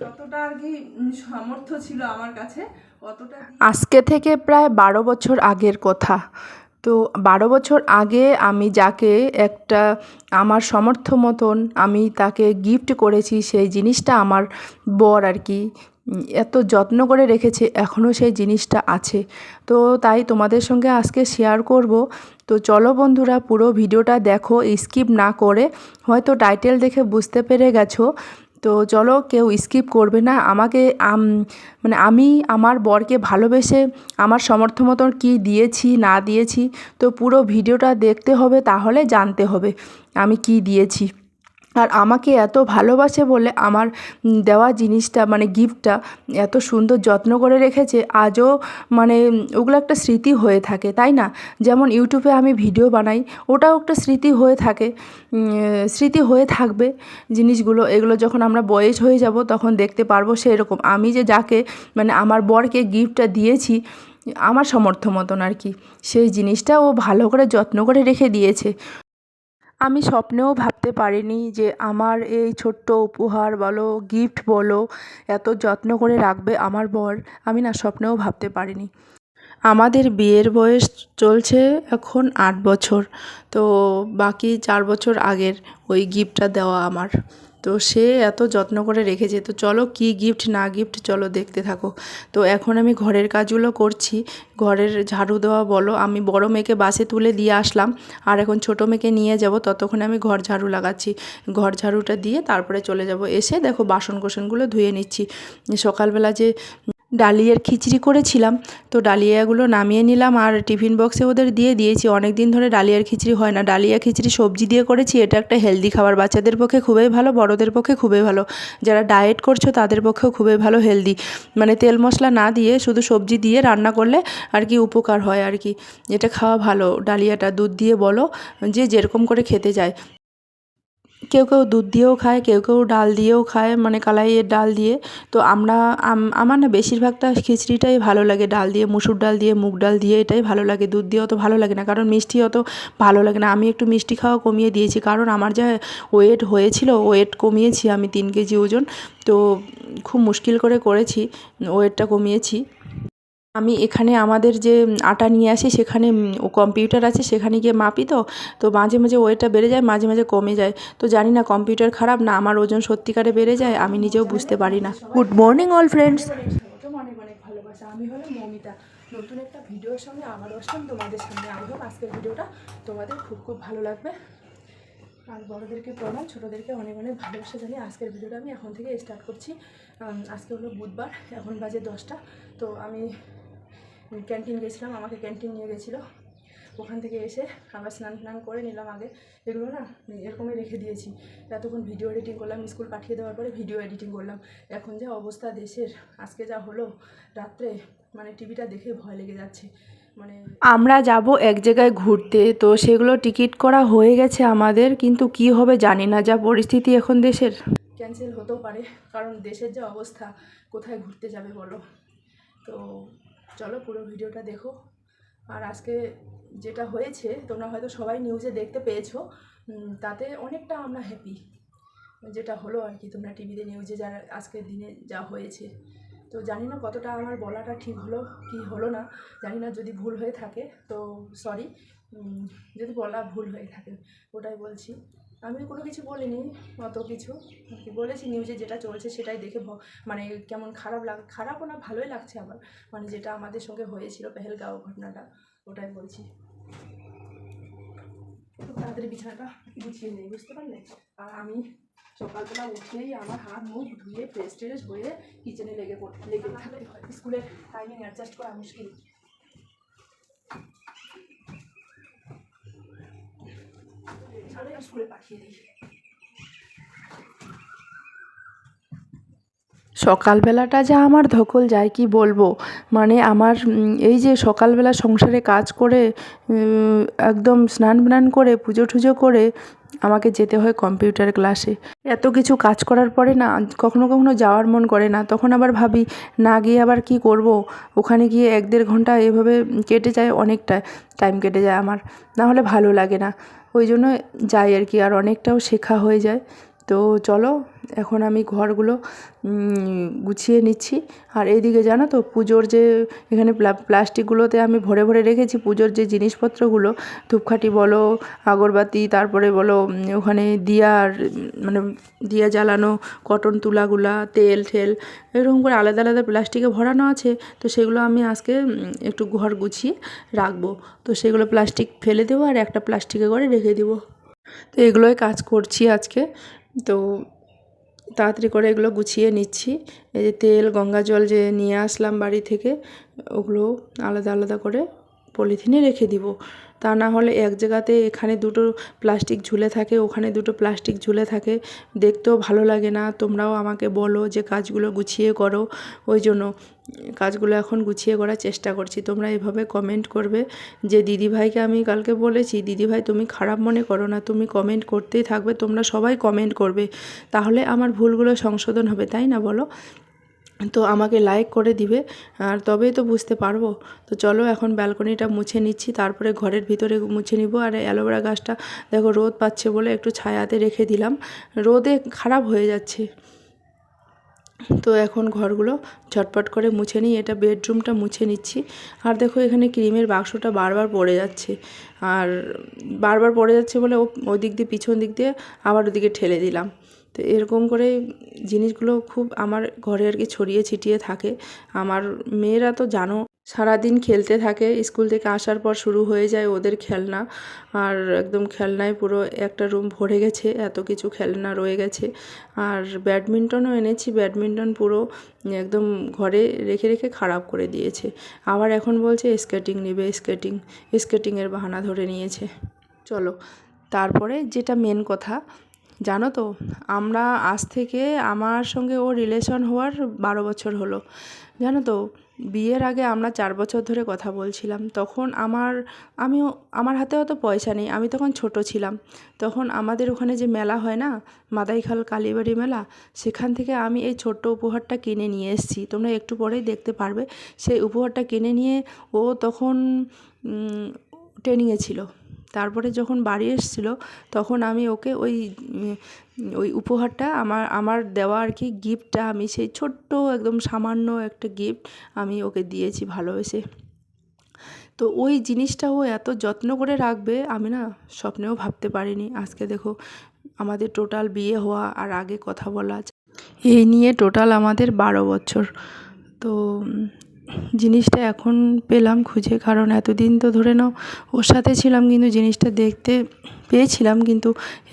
যতটা আর কি সামর্থ্য ছিল আমার কাছে, অতটা আজকে থেকে প্রায় বারো বছর আগের কথা। তো বারো বছর আগে আমি যাকে একটা আমার সামর্থ্য মতন আমি তাকে গিফট করেছি, সেই জিনিসটা আমার বর আর কি এত যত্ন করে রেখেছে, এখনও সেই জিনিসটা আছে। তো তাই তোমাদের সঙ্গে আজকে শেয়ার করব। তো চলো বন্ধুরা, পুরো ভিডিওটা দেখো স্কিপ না করে, হয়তো টাইটেল দেখে বুঝতে পেরে গেছো। তো চলো কেউ স্কিপ করবে না। আমাকে মানে আমি আমার বরকে ভালোবেসে আমার সমর্থ মতন কী দিয়েছি, না দিয়েছি, তো পুরো ভিডিওটা দেখতে হবে, তাহলে জানতে হবে আমি কি দিয়েছি। আর আমাকে এত ভালোবাসে বলে আমার দেওয়া জিনিসটা মানে গিফটটা এত সুন্দর যত্ন করে রেখেছে, আজও মানে ওগুলো একটা স্মৃতি হয়ে থাকে, তাই না? যেমন ইউটিউবে আমি ভিডিও বানাই, ওটাও একটা স্মৃতি হয়ে থাকে স্মৃতি হয়ে থাকবে জিনিসগুলো, এগুলো যখন আমরা বয়স হয়ে যাব তখন দেখতে পারব সেই রকম আমি যে যাকে মানে আমার বরকে গিফটটা দিয়েছি, আমার সমর্থ মতন আর কি, সেই জিনিসটা ও ভালো করে যত্ন করে রেখে দিয়েছে। আমি স্বপ্নেও ভাবতে পারিনি যে আমার এই ছোট্ট উপহার বলো গিফট বলো, এত যত্ন করে রাখবে আমার বর। আমি না স্বপ্নেও ভাবতে পারিনি। আমাদের বিয়ের বয়স চলছে এখন আট বছর। তো বাকি চার বছর আগের ওই গিফটটা দেওয়া আমার। তো সে এত যত্ন করে রেখেছে, তো চলো কি গিফট না গিফট চলো দেখতে থাকো। তো এখন আমি ঘরের কাজগুলো করছি, ঘরের ঝাড়ু দেওয়া বলো, আমি বড় মেয়েকে বাসে তুলে দিয়ে আসলাম, আর এখন ছোট মেয়েকে নিয়ে যাব, ততক্ষণে আমি ঘর ঝাড়ু লাগাচ্ছি। ঘর ঝাড়ুটা দিয়ে তারপরে চলে যাব, এসে দেখো বাসন কোসনগুলো ধুয়ে নিচ্ছি। সকালবেলা যে ডালিয়ার খিচড়ি করেছিলাম। তো ডালিয়াগুলো নামিয়ে নিলাম আর টিফিন বক্সে ওদের দিয়ে দিয়েছি। অনেক দিন ধরে ডালিয়ার খিচড়ি হয় না। ডালিয়া খিচড়ি সবজি দিয়ে করেছি। এটা একটা হেলদি খাবার। বাচ্চাদের পক্ষে খুবই ভালো, বড়দের পক্ষে খুবই ভালো। যারা ডায়েট করছ, তাদের পক্ষেও খুবই ভালো হেলদি মানে তেল মশলা না দিয়ে শুধু সবজি দিয়ে রান্না করলে আর কি উপকার হয় আর কি। এটা খাওয়া ভালো। ডালিয়াটা দুধ দিয়ে বলো। যে যেরকম করে খেতে যায় কেউ কেউ দুধ দিয়েও খায়, কেউ কেউ ডাল দিয়েও খায় মানে কালাইয়ের ডাল দিয়ে। তো আমরা আমার না বেশিরভাগটা খিচড়িটাই ভালো লাগে। ডাল দিয়ে মুসুর ডাল দিয়ে, মুগ ডাল দিয়ে এটাই ভালো লাগে। দুধ দিয়ে অত ভালো লাগে না, কারণ মিষ্টি অত ভালো লাগে না। আমি একটু মিষ্টি খাওয়া কমিয়ে দিয়েছি, কারণ আমার যা ওয়েট হয়েছিল, ওয়েট কমিয়েছি আমি তিন কেজি ওজন। তো খুব মুশকিল করে করেছি, ওয়েটটা কমিয়েছি। আমি এখানে আমাদের যে আটা নিয়ে আসি সেখানে ও কম্পিউটার আছে সেখানে গিয়ে মাপি তো। তো মাঝে মাঝে ওয়েটটা বেড়ে যায় মাঝে মাঝে কমে যায়। তো জানি না কম্পিউটার খারাপ না আমার ওজন সত্যিকারে বেড়ে যায় আমি নিজেও বুঝতে পারি না। গুড মর্নিং অল ফ্রেন্ডস অনেক অনেক ভালোবাসা। আমি হলো মমিতা। নতুন একটা ভিডিওর সঙ্গে আবার আসলাম তোমাদের সামনে হোপ আজকের ভিডিওটা তোমাদের খুব খুব ভালো লাগবে। আর বড়োদেরকে প্রণাম ছোটোদেরকে অনেক অনেক ভালোবাসা জানি আজকের ভিডিওটা আমি এখন থেকে স্টার্ট করছি। আজকে হলো বুধবার এখন বাজে দশটা। তো আমি ক্যান্টিন গেছিলাম আমাকে ক্যান্টিন নিয়ে গেছিল। ওখান থেকে এসে আবার স্নান টান করে নিলাম আগে। এগুলো না এরকমই রেখে দিয়েছি। এতক্ষণ ভিডিও এডিটিং করলাম স্কুল পাঠিয়ে দেওয়ার পরে ভিডিও এডিটিং করলাম। এখন যা অবস্থা দেশের আজকে যা হলো রাত্রে মানে টিভিটা দেখে ভয় লেগে যাচ্ছে। মানে আমরা যাব এক জায়গায় ঘুরতে তো সেগুলো টিকিট করা হয়ে গেছে আমাদের কিন্তু কি হবে জানি না। যা পরিস্থিতি এখন দেশের। ক্যান্সেল হতেও পারে কারণ দেশের যা অবস্থা কোথায় ঘুরতে যাবে বলো? তো চলো পুরো ভিডিওটা দেখো। আর আজকে যেটা হয়েছে, তোমরা হয়তো সবাই নিউজে দেখতে পেয়েছ তাতে অনেকটা আমরা হ্যাপি যেটা হলো আর কি, তোমরা টিভিতে নিউজে যারা আজকের দিনে যা হয়েছে। তো জানি না কতটা আমার বলাটা ঠিক হলো, কি হলো না, জানি না যদি ভুল হয়ে থাকে, তো সরি যদি বলা ভুল হয়ে থাকে, ওটাই বলছি। আমি কোনো কিছু বলিনি, অত কিছু। বলেছি নিউজে যেটা চলছে সেটাই দেখে মানে কেমন খারাপ লাগ খারাপও না, ভালোই লাগছে আমার। মানে যেটা আমাদের সঙ্গে হয়েছিল, পেহেলগাঁও ঘটনাটা, ওটাই বলছি। তাড়াতাড়ি বিছানাটা গুছিয়ে নেই, বুঝতে পারলে? আর আমি সকালবেলা উঠেই আমার হাত মুখ ধুয়ে ফ্রেশ ট্রেশ হয়ে কিচেনে লেগে পড়তে লেগে থাকতে হয়। স্কুলের টাইমিং অ্যাডজাস্ট করা মুশকিল। তাহলে স্কুলে পাঠিয়ে দিই সকালবেলাটা যা আমার ধকল যায় কি বলব? মানে আমার এই যে সকালবেলা সংসারে কাজ করে একদম স্নান টান করে পুজো টুজো করে আমাকে যেতে হয় কম্পিউটার ক্লাসে। এত কিছু কাজ করার পরে না, কখনো কখনো যাওয়ার মন করে না। তখন আবার ভাবি, না গিয়ে আবার কি করব? ওখানে গিয়ে এক দেড় ঘণ্টা এভাবে কেটে যায় অনেকটা টাইম কেটে যায় আমার। না হলে ভালো লাগে না। ওই জন্য যাই আর কি, আর অনেকটাও শেখা হয়ে যায়। তো চলো, এখন আমি ঘরগুলো গুছিয়ে নিচ্ছি। আর এইদিকে জানো তো, পুজোর যে এখানে প্লা- প্লাস্টিকগুলোতে আমি ভরে ভরে রেখেছি, পুজোর যে জিনিসপত্রগুলো, ধূপকাঠি বলো, আগরবাতি, তারপরে বলো ওখানে দিয়ার মানে দিয়া জ্বালানো, কটন তুলাগুলা, তেল ঠেল, এরকম করে আলাদা আলাদা প্লাস্টিকে ভরানো আছে। তো সেগুলো আমি আজকে একটু ঘর গুছিয়ে রাখব। তো সেগুলো প্লাস্টিক ফেলে দেবো আর একটা প্লাস্টিকে করে রেখে দেবো। তো এগুলোই কাজ করছি আজকে। তো তাড়াতাড়ি করে এগুলো গুছিয়ে নিচ্ছি। এই যে তেল, গঙ্গা জল যে নিয়ে আসলাম বাড়ি থেকে, ওগুলো আলাদা আলাদা করে পলিথিনে রেখে দিব। তা না হলে এক জায়গাতে এখানে দুটো প্লাস্টিক ঝুলে থাকে, ওখানে দুটো প্লাস্টিক ঝুলে থাকে। দেখতেও ভালো লাগে না, তোমরাও আমাকে বলো যে কাজগুলো গুছিয়ে করো। ওই জন্য কাজগুলো এখন গুছিয়ে করার চেষ্টা করছি। তোমরা এভাবে কমেন্ট করবে যে, দিদিভাইকে আমি কালকে বলেছি, দিদিভাই, তুমি খারাপ মনে করো না, তুমি কমেন্ট করতেই থাকবে, তোমরা সবাই কমেন্ট করবে। তাহলে আমার ভুলগুলো সংশোধন হবে, তাই না বলো? তো আমাকে লাইক করে দিবে, আর তবেই তো বুঝতে পারব। তো চলো এখন ব্যালকনিটা মুছে নিচ্ছি, তারপরে ঘরের ভিতরে মুছে নিব। আর অ্যালোভেরা গাছটা দেখো রোদ পাচ্ছে বলে একটু ছায়াতে রেখে দিলাম। রোদে খারাপ হয়ে যাচ্ছে। তো এখন ঘরগুলো ঝটপট করে মুছে নিই, এটা বেডরুমটা মুছে নিচ্ছি। আর দেখো এখানে ক্রিমের বাক্সটা বারবার পড়ে যাচ্ছে। আর বারবার পড়ে যাচ্ছে বলে ও ওই দিক দিয়ে পিছন দিক দিয়ে আবার ওদিকে ঠেলে দিলাম। তো এরকম করে জিনিসগুলো খুব আমার ঘরে আর কি ছড়িয়ে ছিটিয়ে থাকে। আমার মেয়েরা তো জানো, সারাদিন খেলতে থাকে, স্কুল থেকে আসার পর শুরু হয়ে যায় ওদের খেলনা। আর একদম খেলনায় পুরো একটা রুম ভরে গেছে, এত কিছু খেলনা রয়ে গেছে। আর ব্যাডমিন্টনও এনেছি, ব্যাডমিন্টন পুরো একদম ঘরে রেখে রেখে খারাপ করে দিয়েছে। আবার এখন বলছে স্কেটিং নেবে, স্কেটিং, স্কেটিংয়ের বাহানা ধরে নিয়েছে। চলো, তারপরে যেটা মেন কথা জানো তো, আমরা আজ থেকে আমার সঙ্গে ও রিলেশন হওয়ার বারো বছর হলো। জানো তো, বিয়ের আগে আমরা চার বছর ধরে কথা বলছিলাম। তখন আমার, আমিও, আমার হাতে অত পয়সা নেই। আমি তখন ছোট ছিলাম। তখন আমাদের ওখানে যে মেলা হয় না, মাদাইখাল কালীবাড়ি মেলা, সেখান থেকে আমি এই ছোট্ট উপহারটা কিনে নিয়ে এসেছি। তোমরা একটু পরেই দেখতে পারবে। সেই উপহারটা কিনে নিয়ে ও তখন ট্রেনিংয়ে ছিল। তারপরে যখন বাড়ি এসেছিল, তখন আমি ওকে ওই ওই উপহারটা, আমার আমার দেওয়া আর কি গিফটটা, আমি সেই ছোট্ট একদম সামান্য একটা গিফট আমি ওকে দিয়েছি ভালোবেসে। তো ওই জিনিসটা ও এত যত্ন করে রাখবে, আমি না স্বপ্নেও ভাবতে পারিনি। আজকে দেখো, আমাদের টোটাল বিয়ে হওয়া আর আগে কথা বলা এই নিয়ে টোটাল আমাদের বারো বছর। তো জিনিসটা এখন পেলাম খুঁজে, কারণ এতদিন তো ধরে নাও ওর সাথে ছিলাম, কিন্তু জিনিসটা দেখতে পেয়েছিলাম, কিন্তু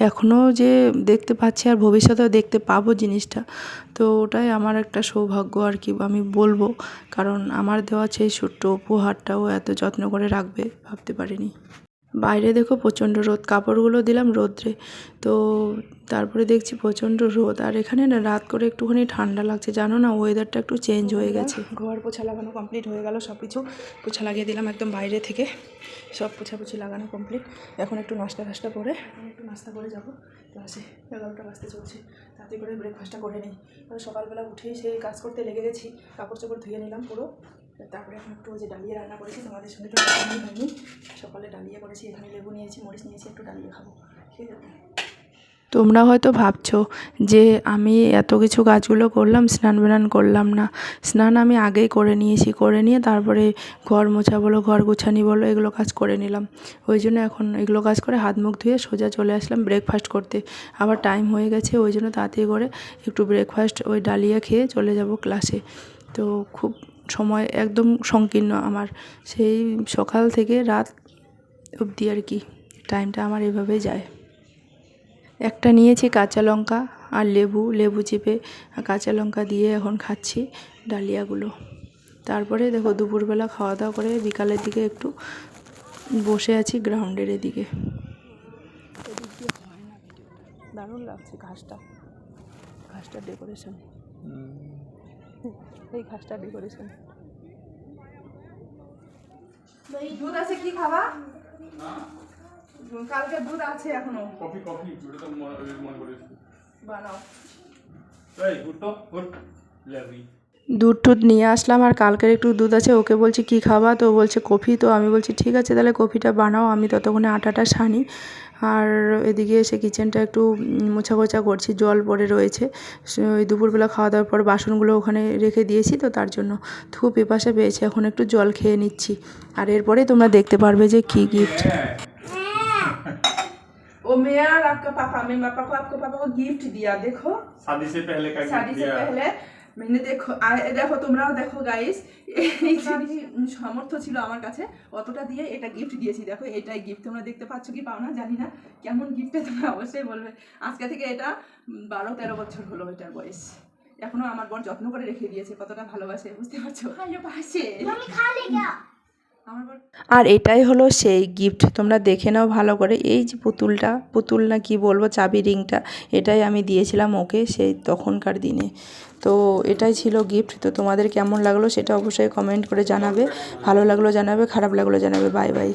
এখনও যে দেখতে পাচ্ছি আর ভবিষ্যতেও দেখতে পাবো জিনিসটা। তো ওটাই আমার একটা সৌভাগ্য আর কি আমি বলব, কারণ আমার দেওয়া সেই ছোট্ট উপহারটাও এত যত্ন করে রাখবে, ভাবতে পারিনি। বাইরে দেখো প্রচণ্ড রোদ কাপড়গুলো দিলাম রোদ্রে। তো তারপরে দেখছি প্রচণ্ড রোদ। আর এখানে না রাত করে একটুখানি ঠান্ডা লাগছে জানো না? ওয়েদারটা একটু চেঞ্জ হয়ে গেছে। ঘর পোছা লাগানো কমপ্লিট হয়ে গেল সব কিছু পোছা লাগিয়ে দিলাম একদম বাইরে থেকে। সব পোছাপুছি লাগানো কমপ্লিট এখন একটু নাস্তা টাস্তা করে একটু নাস্তা করে যাব ক্লাসে এগারোটা বাজতে চলছে। তাতে করে ব্রেকফাস্টটা করে নিই। সকালবেলা উঠেই সেই কাজ করতে লেগে গেছি। কাপড় চাপড় ধুয়ে নিলাম পুরো। তারপরে এখন একটু যে ডালিয়া রান্না করেছি, তোমাদের সঙ্গে রান্নাই হয়নি সকালে ডালিয়া করেছি, এখানে লেবু নিয়েছি, মরিচ নিয়েছি, একটু ডালিয়া খাব। ঠিক আছে তোমরা হয়তো ভাবছ যে আমি এত কিছু কাজগুলো করলাম, স্নান বানান করলাম না। স্নান আমি আগেই করে নিয়েছি, করে নিয়ে তারপরে ঘর মোছা বলো ঘর গোছানি বলো, এগুলো কাজ করে নিলাম। ওই জন্য এখন এগুলো কাজ করে হাত মুখ ধুয়ে সোজা চলে আসলাম ব্রেকফাস্ট করতে। আবার টাইম হয়ে গেছে, ওই জন্য তাড়াতাড়ি করে একটু ব্রেকফাস্ট ওই ডালিয়া খেয়ে চলে যাব ক্লাসে তো খুব সময় একদম সংকীর্ণ আমার। সেই সকাল থেকে রাত অবধি আর কি টাইমটা আমার এভাবেই যায়। একটা নিয়েছি কাঁচা লঙ্কা আর লেবু লেবু চিপে কাঁচা লঙ্কা দিয়ে এখন খাচ্ছি ডালিয়াগুলো। তারপরে দেখো দুপুরবেলা খাওয়া দাওয়া করে বিকালের দিকে একটু বসে আছি গ্রাউন্ডের এদিকে। দারুণ লাগছে ঘাসটা। ঘাসটার ডেকোরেশন এই ঘাসটা ডেকোরেশন দুধ আছে কি খাবা? কালকে দুধ আছে এখনও। কফি কফি ওটা তো মনে করিস। বানাও। এই উঠো উঠ লেবি। দুধ টুধ নিয়ে আসলাম আর কালকের একটু দুধ আছে ওকে বলছি কি খাবা? তো ও বলছে কফি তো আমি বলছি ঠিক আছে তাহলে কফিটা বানাও আমি ততক্ষণে আটাটা সানি। আর এদিকে এসে কিচেনটা একটু উম, মোছা গোছা করছি জল পড়ে রয়েছে সে- ওই দুপুরবেলা খাওয়া দাওয়ার পর বাসনগুলো ওখানে রেখে দিয়েছি তো তার জন্য খুব পিপাসা পেয়েছে এখন একটু জল খেয়ে নিচ্ছি আর এরপরে তোমরা দেখতে পারবে যে কী গিফট ओ मैं और आपका पापा मैं पापा को आपके पापा को गिफ्ट दिया देखो शादी से पहले का शादी gift से दिया। पहले मैंने দেখো আর দেখো তোমরাও দেখো গাইস এই যে সামর্থ্য ছিল আমার কাছে। অতটা দিয়ে এটা গিফট দিয়েছি। দেখো এটাই গিফট তোমরা দেখতে পাচ্ছ কি পাও না জানি না। কেমন গিফটটা তোমরা অবশ্যই বলবে। আজকে থেকে এটা বারো তেরো বছর হলো এটার বয়স। এখনও আমার বর যত্ন করে রেখে দিয়েছে কতটা ভালোবাসে বুঝতে পারছ? ভালোবাসে। আর এটাই হলো সেই গিফট তোমরা দেখে নাও ভালো করে। এই যে পুতুলটা, পুতুল না কি বলব, চাবি রিংটা, এটাই আমি দিয়েছিলাম ওকে সেই তখনকার দিনে। তো এটাই ছিল গিফট তো তোমাদের কেমন লাগল সেটা অবশ্যই কমেন্ট করে জানাবে। ভালো লাগল জানাবে, খারাপ লাগল জানাবে। Bye bye